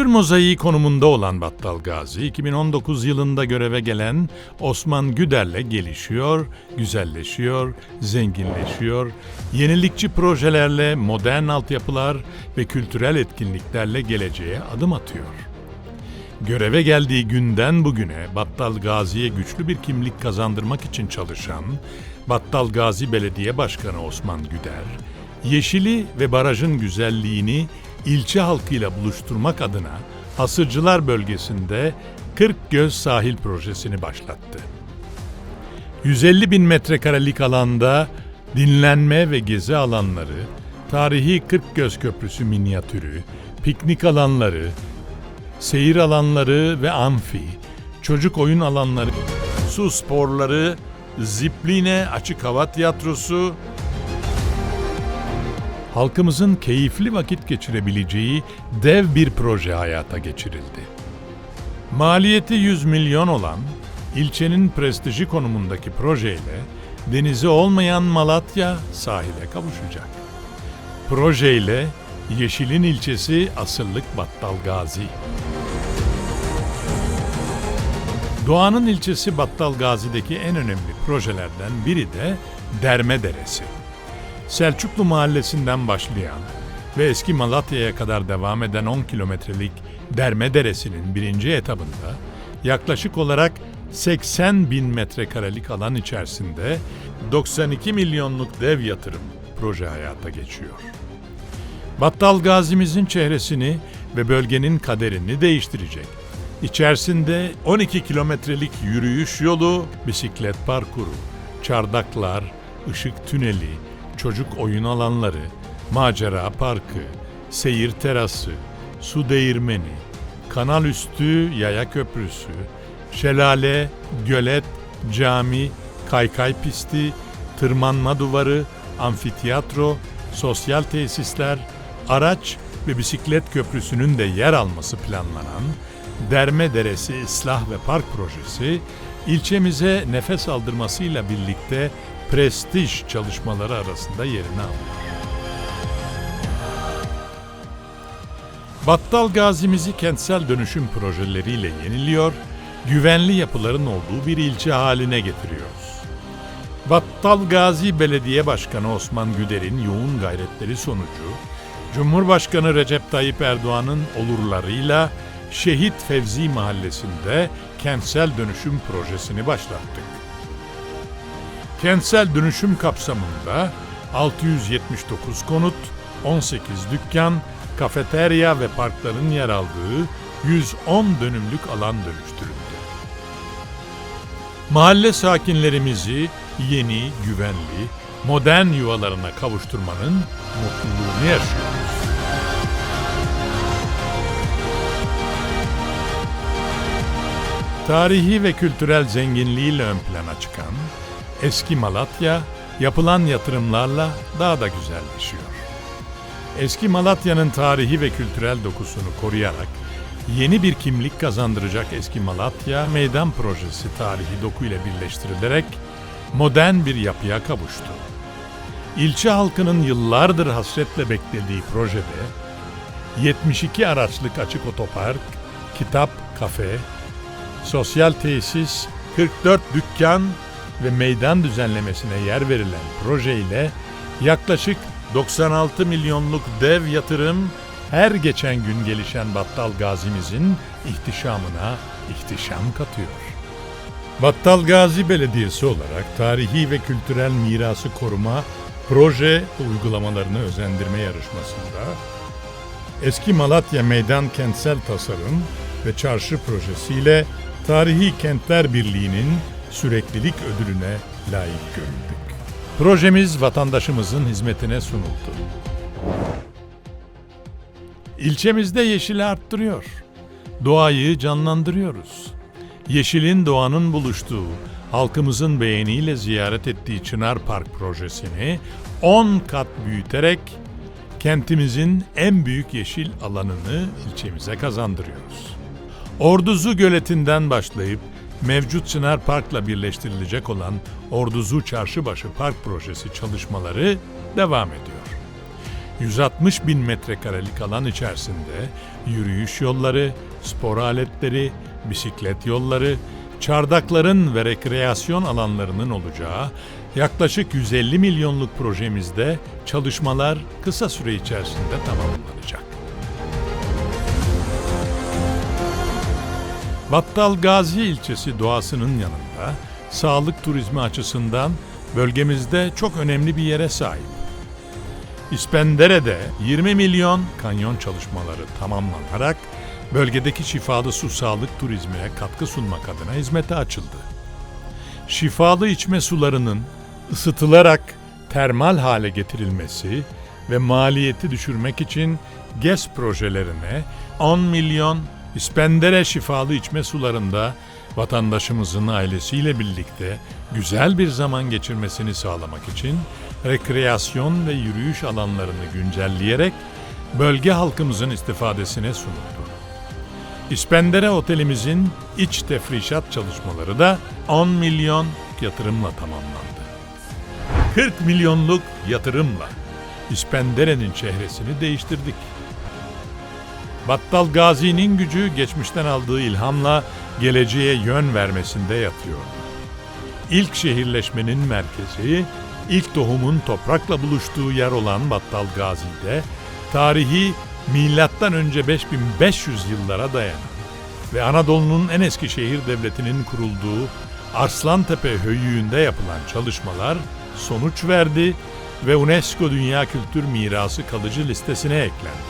Kültür mozaiği konumunda olan Battal Gazi, 2019 yılında göreve gelen Osman Güder'le gelişiyor, güzelleşiyor, zenginleşiyor, yenilikçi projelerle modern altyapılar ve kültürel etkinliklerle geleceğe adım atıyor. Göreve geldiği günden bugüne Battal Gazi'ye güçlü bir kimlik kazandırmak için çalışan Battal Gazi Belediye Başkanı Osman Güder, yeşili ve barajın güzelliğini ilçe halkıyla buluşturmak adına Hasırcılar bölgesinde 40 Göz Sahil Projesi'ni başlattı. 150 bin metrekarelik alanda dinlenme ve gezi alanları, tarihi 40 Göz Köprüsü minyatürü, piknik alanları, seyir alanları ve amfi, çocuk oyun alanları, su sporları, zipline, açık hava tiyatrosu, halkımızın keyifli vakit geçirebileceği dev bir proje hayata geçirildi. Maliyeti 100 milyon olan ilçenin prestiji konumundaki projeyle denizi olmayan Malatya sahile kavuşacak. Projeyle Yeşil'in ilçesi asırlık Battal Gazi. Doğanın ilçesi Battal Gazi'deki en önemli projelerden biri de Derme Deresi. Selçuklu Mahallesi'nden başlayan ve eski Malatya'ya kadar devam eden 10 kilometrelik Derme Deresi'nin birinci etabında yaklaşık olarak 80 bin metrekarelik alan içerisinde 92 milyonluk dev yatırım proje hayata geçiyor. Battal Gazi'mizin çehresini ve bölgenin kaderini değiştirecek. İçerisinde 12 kilometrelik yürüyüş yolu, bisiklet parkuru, çardaklar, ışık tüneli, çocuk oyun alanları, macera parkı, seyir terası, su değirmeni, kanal üstü yaya köprüsü, şelale, gölet, cami, kaykay pisti, tırmanma duvarı, amfiteyatro, sosyal tesisler, araç ve bisiklet köprüsünün de yer alması planlanan Derme Deresi Islah ve Park Projesi, ilçemize nefes aldırmasıyla birlikte prestij çalışmaları arasında yerini alıyor. Battal Gazi'mizi kentsel dönüşüm projeleriyle yeniliyor, güvenli yapıların olduğu bir ilçe haline getiriyoruz. Battal Gazi Belediye Başkanı Osman Güder'in yoğun gayretleri sonucu, Cumhurbaşkanı Recep Tayyip Erdoğan'ın olurlarıyla Şehit Fevzi Mahallesi'nde kentsel dönüşüm projesini başlattık. Kentsel dönüşüm kapsamında 679 konut, 18 dükkan, kafeterya ve parkların yer aldığı 110 dönümlük alan dönüştürüldü. Mahalle sakinlerimizi yeni, güvenli, modern yuvalarına kavuşturmanın mutluluğunu yaşıyoruz. Tarihi ve kültürel zenginliğiyle ön plana çıkan eski Malatya yapılan yatırımlarla daha da güzelleşiyor. Eski Malatya'nın tarihi ve kültürel dokusunu koruyarak yeni bir kimlik kazandıracak Eski Malatya Meydan Projesi tarihi dokuyla birleştirilerek modern bir yapıya kavuştu. İlçe halkının yıllardır hasretle beklediği projede 72 araçlık açık otopark, kitap, kafe, sosyal tesis, 44 dükkan ve meydan düzenlemesine yer verilen projeyle yaklaşık 96 milyonluk dev yatırım her geçen gün gelişen Battal Gazi'mizin ihtişamına ihtişam katıyor. Battal Gazi Belediyesi olarak tarihi ve kültürel mirası koruma proje uygulamalarını özendirme yarışmasında Eski Malatya Meydan Kentsel Tasarım ve Çarşı projesiyle Tarihi Kentler Birliği'nin süreklilik ödülüne layık görüldük. Projemiz vatandaşımızın hizmetine sunuldu. İlçemizde yeşili arttırıyor. Doğayı canlandırıyoruz. Yeşilin doğanın buluştuğu, halkımızın beğeniyle ziyaret ettiği Çınar Park projesini 10 kat büyüterek kentimizin en büyük yeşil alanını ilçemize kazandırıyoruz. Orduzu Göleti'nden başlayıp mevcut Çınar Park'la birleştirilecek olan Orduzu Çarşıbaşı Park Projesi çalışmaları devam ediyor. 160 bin metrekarelik alan içerisinde yürüyüş yolları, spor aletleri, bisiklet yolları, çardakların ve rekreasyon alanlarının olacağı yaklaşık 150 milyonluk projemizde çalışmalar kısa süre içerisinde tamamlanacak. Battal Gazi ilçesi doğasının yanında sağlık turizmi açısından bölgemizde çok önemli bir yere sahip. İspendere'de 20 milyon kanyon çalışmaları tamamlanarak bölgedeki şifalı su sağlık turizmine katkı sunmak adına hizmete açıldı. Şifalı içme sularının ısıtılarak termal hale getirilmesi ve maliyeti düşürmek için GES projelerine 10 milyon İspendere şifalı içme sularında vatandaşımızın ailesiyle birlikte güzel bir zaman geçirmesini sağlamak için rekreasyon ve yürüyüş alanlarını güncelleyerek bölge halkımızın istifadesine sunuldu. İspendere Otelimizin iç tefrişat çalışmaları da 10 milyon yatırımla tamamlandı. 40 milyonluk yatırımla İspendere'nin çehresini değiştirdik. Battal Gazi'nin gücü geçmişten aldığı ilhamla geleceğe yön vermesinde yatıyor. İlk şehirleşmenin merkezi, ilk tohumun toprakla buluştuğu yer olan Battal Gazi'de tarihi milattan önce 5500 yıllara dayanan ve Anadolu'nun en eski şehir devletinin kurulduğu Arslantepe Höyüğü'nde yapılan çalışmalar sonuç verdi ve UNESCO Dünya Kültür Mirası kalıcı listesine eklendi.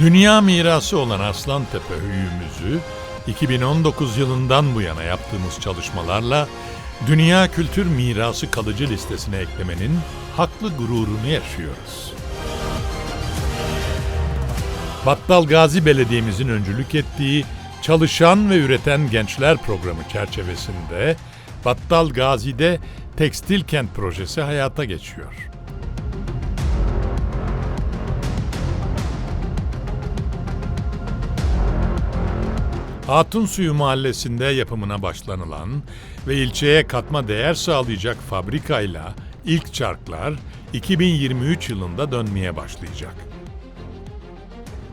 Dünya mirası olan Arslantepe Höyüğümüzü 2019 yılından bu yana yaptığımız çalışmalarla Dünya Kültür Mirası kalıcı listesine eklemenin haklı gururunu yaşıyoruz. Battal Gazi Belediye'mizin öncülük ettiği Çalışan ve Üreten Gençler Programı çerçevesinde Battal Gazi'de Tekstil Kent projesi hayata geçiyor. Hatun Suyu Mahallesi'nde yapımına başlanılan ve ilçeye katma değer sağlayacak fabrikayla ilk çarklar 2023 yılında dönmeye başlayacak.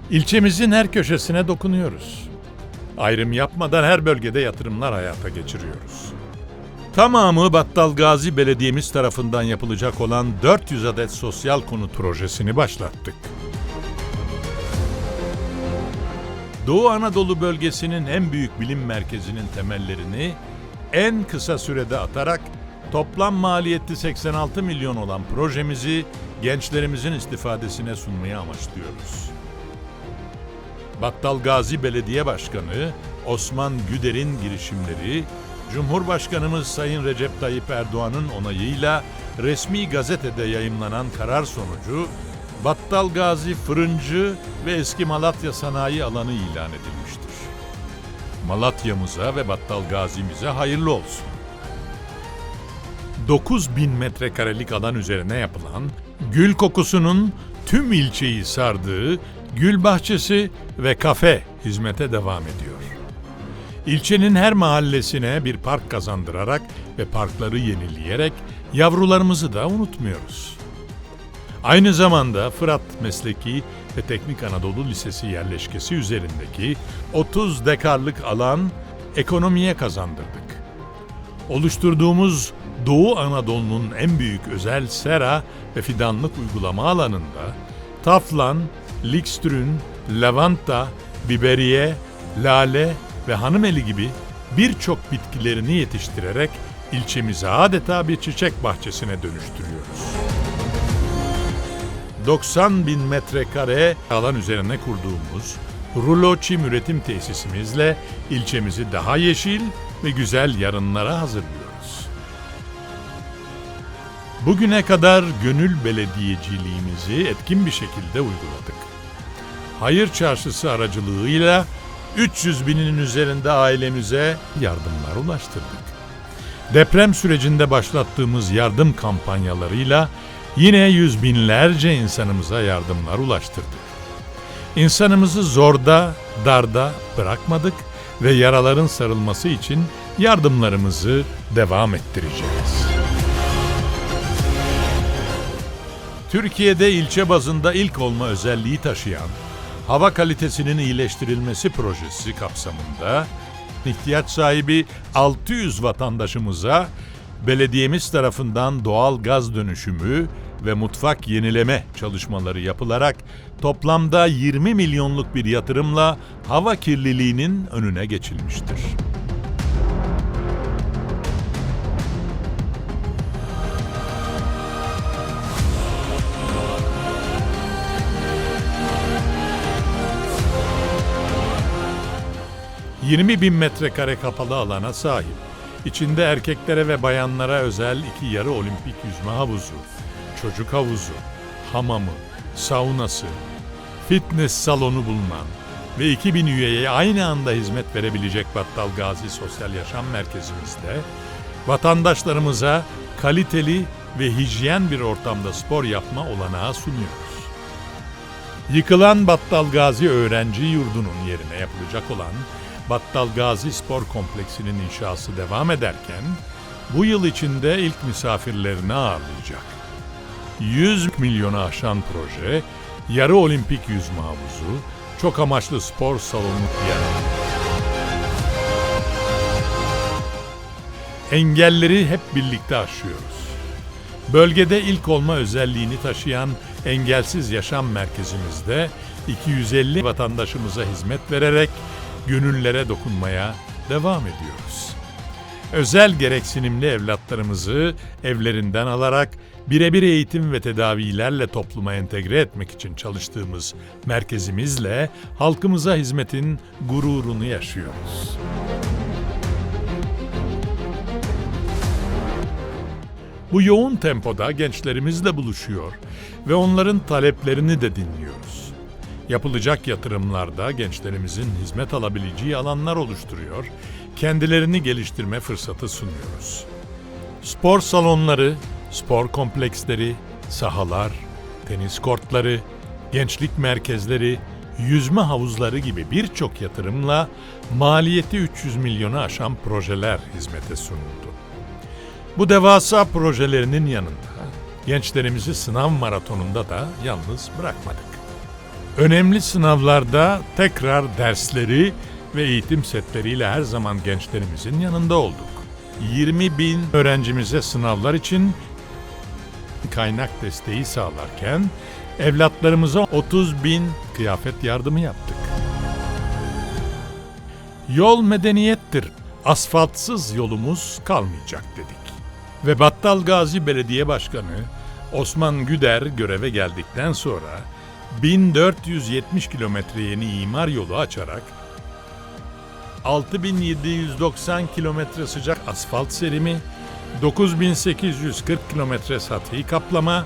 İlçemizin her köşesine dokunuyoruz. Ayrım yapmadan her bölgede yatırımlar hayata geçiriyoruz. Tamamı Battal Gazi Belediye'miz tarafından yapılacak olan 400 adet sosyal konut projesini başlattık. Doğu Anadolu bölgesinin en büyük bilim merkezinin temellerini en kısa sürede atarak toplam maliyeti 86 milyon olan projemizi gençlerimizin istifadesine sunmayı amaçlıyoruz. Battal Gazi Belediye Başkanı Osman Güder'in girişimleri, Cumhurbaşkanımız Sayın Recep Tayyip Erdoğan'ın onayıyla resmi gazetede yayımlanan karar sonucu Battal Gazi Fırıncı ve Eski Malatya Sanayi Alanı ilan edilmiştir. Malatya'mıza ve Battal Gazi'mize hayırlı olsun. 9 bin metrekarelik alan üzerine yapılan, gül kokusunun tüm ilçeyi sardığı gül bahçesi ve kafe hizmete devam ediyor. İlçenin her mahallesine bir park kazandırarak ve parkları yenileyerek yavrularımızı da unutmuyoruz. Aynı zamanda Fırat Mesleki ve Teknik Anadolu Lisesi yerleşkesi üzerindeki 30 dekarlık alan ekonomiye kazandırdık. Oluşturduğumuz Doğu Anadolu'nun en büyük özel sera ve fidanlık uygulama alanında taflan, likstrün, lavanta, biberiye, lale ve hanımeli gibi birçok bitkilerini yetiştirerek ilçemizi adeta bir çiçek bahçesine dönüştürüyoruz. 90 bin metrekare alan üzerine kurduğumuz rulo çim üretim tesisimizle ilçemizi daha yeşil ve güzel yarınlara hazırlıyoruz. Bugüne kadar gönül belediyeciliğimizi etkin bir şekilde uyguladık. Hayır Çarşısı aracılığıyla 300 binin üzerinde ailemize yardımlar ulaştırdık. Deprem sürecinde başlattığımız yardım kampanyalarıyla yine yüz binlerce insanımıza yardımlar ulaştırdık. İnsanımızı zorda, darda bırakmadık ve yaraların sarılması için yardımlarımızı devam ettireceğiz. Türkiye'de ilçe bazında ilk olma özelliği taşıyan hava kalitesinin iyileştirilmesi projesi kapsamında ihtiyaç sahibi 600 vatandaşımıza belediyemiz tarafından doğal gaz dönüşümü ve mutfak yenileme çalışmaları yapılarak toplamda 20 milyonluk bir yatırımla hava kirliliğinin önüne geçilmiştir. ...20 bin metrekare kapalı alana sahip. İçinde erkeklere ve bayanlara özel iki yarı olimpik yüzme havuzu, çocuk havuzu, hamamı, saunası, fitness salonu bulunan ve 2000 üyeye aynı anda hizmet verebilecek Battal Gazi Sosyal Yaşam Merkezimizde vatandaşlarımıza kaliteli ve hijyen bir ortamda spor yapma olanağı sunuyoruz. Yıkılan Battal Gazi Öğrenci Yurdu'nun yerine yapılacak olan Battal Gazi Spor Kompleksi'nin inşası devam ederken bu yıl içinde ilk misafirlerini ağırlayacak. 100 milyonu aşan proje, yarı olimpik yüzme havuzu, çok amaçlı spor salonu yer. Engelleri hep birlikte aşıyoruz. Bölgede ilk olma özelliğini taşıyan Engelsiz Yaşam Merkezimizde 250 vatandaşımıza hizmet vererek gönüllere dokunmaya devam ediyoruz. Özel gereksinimli evlatlarımızı evlerinden alarak birebir eğitim ve tedavilerle topluma entegre etmek için çalıştığımız merkezimizle halkımıza hizmetin gururunu yaşıyoruz. Bu yoğun tempoda gençlerimizle buluşuyor ve onların taleplerini de dinliyoruz. Yapılacak yatırımlarda gençlerimizin hizmet alabileceği alanlar oluşturuyor, kendilerini geliştirme fırsatı sunuyoruz. Spor salonları, spor kompleksleri, sahalar, tenis kortları, gençlik merkezleri, yüzme havuzları gibi birçok yatırımla maliyeti 300 milyonu aşan projeler hizmete sunuldu. Bu devasa projelerinin yanında gençlerimizi sınav maratonunda da yalnız bırakmadık. Önemli sınavlarda tekrar dersleri ve eğitim setleriyle her zaman gençlerimizin yanında olduk. 20 bin öğrencimize sınavlar için kaynak desteği sağlarken evlatlarımıza 30 bin kıyafet yardımı yaptık. Yol medeniyettir. Asfaltsız yolumuz kalmayacak dedik. Ve Battal Gazi Belediye Başkanı Osman Güder göreve geldikten sonra 1470 kilometre yeni imar yolu açarak 6790 kilometre sıcak asfalt serimi, 9840 kilometre sathi kaplama,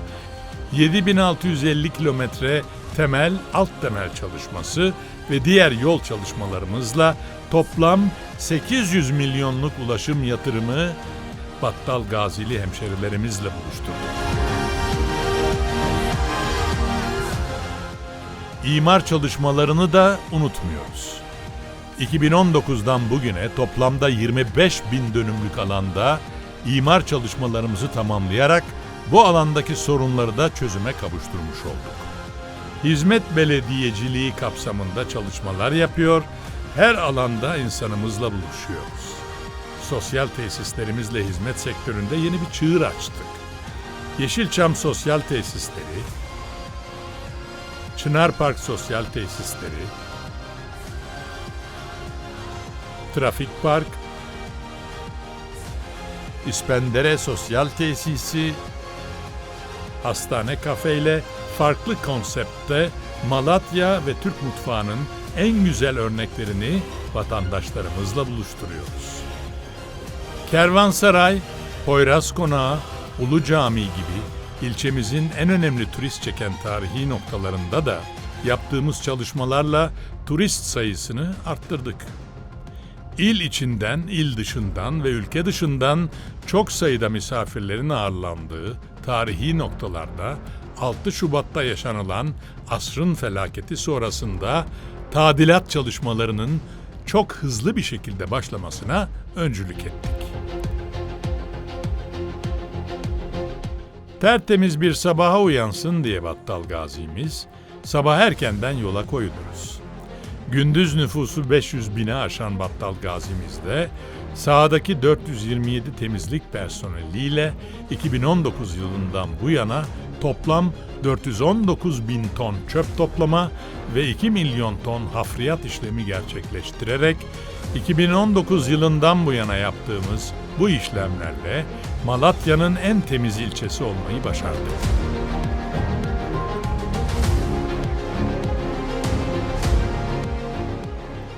7650 kilometre temel alt temel çalışması ve diğer yol çalışmalarımızla toplam 800 milyonluk ulaşım yatırımı Battal Gazili hemşerilerimizle buluşturduk. İmar çalışmalarını da unutmuyoruz. 2019'dan bugüne toplamda 25 bin dönümlük alanda imar çalışmalarımızı tamamlayarak bu alandaki sorunları da çözüme kavuşturmuş olduk. Hizmet belediyeciliği kapsamında çalışmalar yapıyor, her alanda insanımızla buluşuyoruz. Sosyal tesislerimizle hizmet sektöründe yeni bir çığır açtık. Yeşilçam Sosyal Tesisleri, Çınar Park Sosyal Tesisleri, Trafik Park, İspendere Sosyal Tesisi, Hastane Kafe ile farklı konseptte Malatya ve Türk mutfağının en güzel örneklerini vatandaşlarımızla buluşturuyoruz. Kervansaray, Poyraz Konağı, Ulu Cami gibi ilçemizin en önemli turist çeken tarihi noktalarında da yaptığımız çalışmalarla turist sayısını arttırdık. İl içinden, il dışından ve ülke dışından çok sayıda misafirlerin ağırlandığı tarihi noktalarda 6 Şubat'ta yaşanılan asrın felaketi sonrasında tadilat çalışmalarının çok hızlı bir şekilde başlamasına öncülük ettik. Tertemiz bir sabaha uyansın diye Battal Gazi'miz sabah erkenden yola koyuluruz. Gündüz nüfusu 500 bine aşan Battal Gazi'mizde sahadaki 427 temizlik personeliyle 2019 yılından bu yana toplam 419 bin ton çöp toplama ve 2 milyon ton hafriyat işlemi gerçekleştirerek 2019 yılından bu yana yaptığımız bu işlemlerle Malatya'nın en temiz ilçesi olmayı başardık.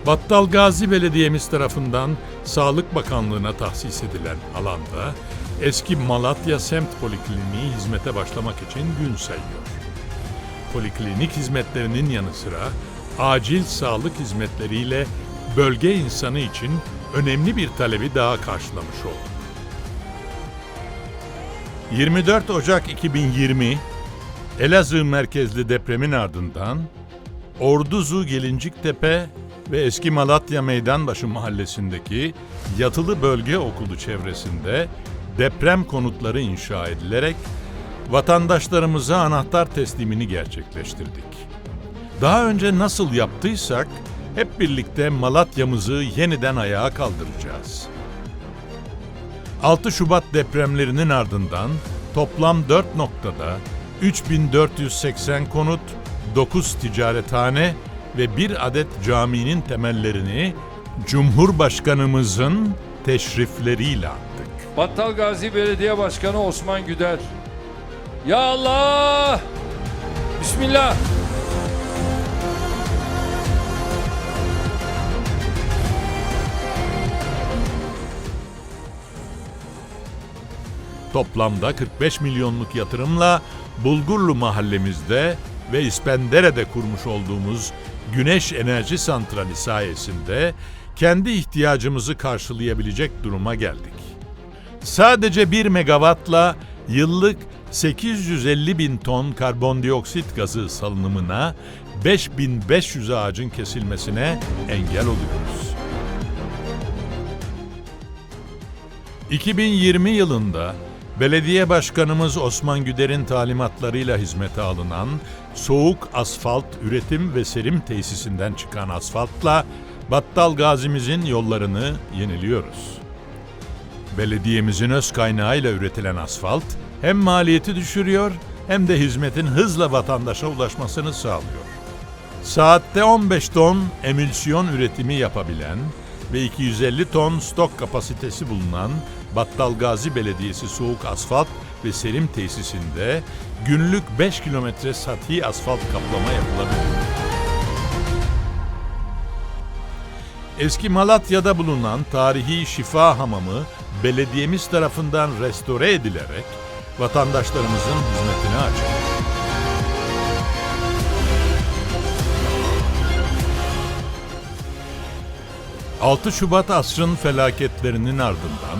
Battal Gazi Belediye'miz tarafından Sağlık Bakanlığı'na tahsis edilen alanda eski Malatya Semt Polikliniği hizmete başlamak için gün sayıyor. Poliklinik hizmetlerinin yanı sıra acil sağlık hizmetleriyle bölge insanı için önemli bir talebi daha karşılamış olduk. 24 Ocak 2020 Elazığ merkezli depremin ardından Orduzu Gelinciktepe ve Eski Malatya Meydanbaşı mahallesindeki yatılı bölge okulu çevresinde deprem konutları inşa edilerek vatandaşlarımıza anahtar teslimini gerçekleştirdik. Daha önce nasıl yaptıysak hep birlikte Malatya'mızı yeniden ayağa kaldıracağız. 6 Şubat depremlerinin ardından toplam 4 noktada 3480 konut, 9 ticarethane ve bir adet caminin temellerini Cumhurbaşkanımızın teşrifleriyle attık. Battal Gazi Belediye Başkanı Osman Güder. Ya Allah! Bismillah! Toplamda 45 milyonluk yatırımla Bulgurlu mahallemizde ve İspendere'de kurmuş olduğumuz güneş enerji santrali sayesinde kendi ihtiyacımızı karşılayabilecek duruma geldik. Sadece 1 megawattla yıllık 850 bin ton karbondioksit gazı salınımına 5500 ağacın kesilmesine engel oluyoruz. 2020 yılında belediye başkanımız Osman Güder'in talimatlarıyla hizmete alınan soğuk asfalt üretim ve serim tesisinden çıkan asfaltla Battal Gazimizin yollarını yeniliyoruz. Belediyemizin öz kaynağıyla üretilen asfalt hem maliyeti düşürüyor hem de hizmetin hızla vatandaşa ulaşmasını sağlıyor. Saatte 15 ton emülsiyon üretimi yapabilen ve 250 ton stok kapasitesi bulunan Battal Gazi Belediyesi Soğuk Asfalt ve Serim Tesisinde günlük 5 kilometre sati asfalt kaplama yapılabilir. Eski Malatya'da bulunan tarihi Şifa Hamamı belediyemiz tarafından restore edilerek vatandaşlarımızın hizmetine açıldı. ...6 Şubat asrın felaketlerinin ardından...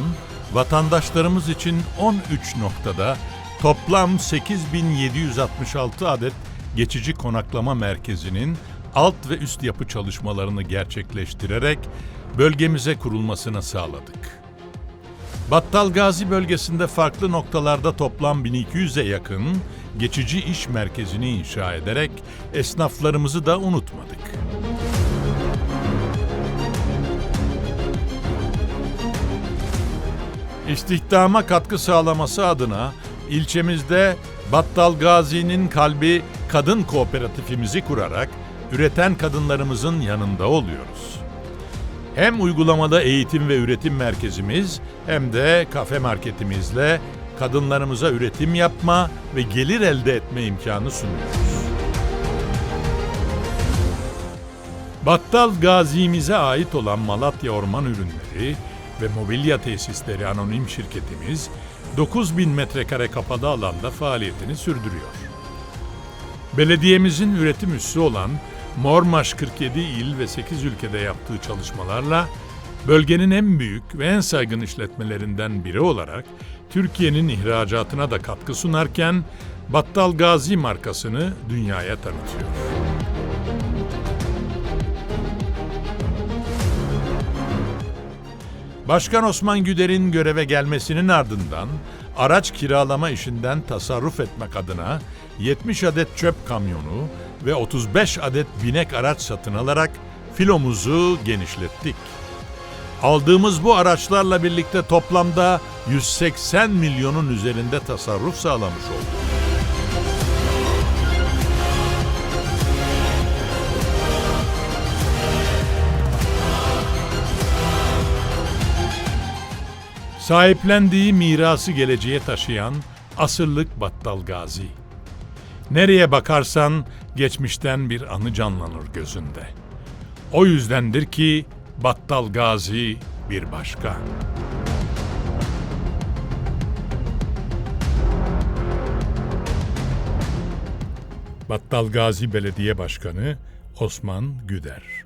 ...vatandaşlarımız için 13 noktada... ...toplam 8766 adet geçici konaklama merkezinin... ...alt ve üst yapı çalışmalarını gerçekleştirerek... ...bölgemize kurulmasını sağladık. Battal Gazi bölgesinde farklı noktalarda toplam 1200'e yakın geçici iş merkezini inşa ederek esnaflarımızı da unutmadık. İstihdama katkı sağlaması adına ilçemizde Battal Gazi'nin kalbi kadın kooperatifimizi kurarak üreten kadınlarımızın yanında oluyoruz. Hem uygulamada eğitim ve üretim merkezimiz hem de kafe marketimizle kadınlarımıza üretim yapma ve gelir elde etme imkanı sunuyoruz. Battal Gazi'mize ait olan Malatya Orman Ürünleri ve Mobilya Tesisleri Anonim Şirketimiz 9000 metrekare kapalı alanda faaliyetini sürdürüyor. Belediyemizin üretim üssü olan Mormaş 47 il ve 8 ülkede yaptığı çalışmalarla bölgenin en büyük ve en saygın işletmelerinden biri olarak Türkiye'nin ihracatına da katkı sunarken Battal Gazi markasını dünyaya tanıtıyor. Başkan Osman Güder'in göreve gelmesinin ardından araç kiralama işinden tasarruf etmek adına 70 adet çöp kamyonu ve 35 adet binek araç satın alarak filomuzu genişlettik. Aldığımız bu araçlarla birlikte toplamda 180 milyonun üzerinde tasarruf sağlamış olduk. Sahiplendiği mirası geleceğe taşıyan asırlık Battal Gazi. Nereye bakarsan geçmişten bir anı canlanır gözünde. O yüzdendir ki Battal Gazi bir başka. Battal Gazi Belediye Başkanı Osman Güder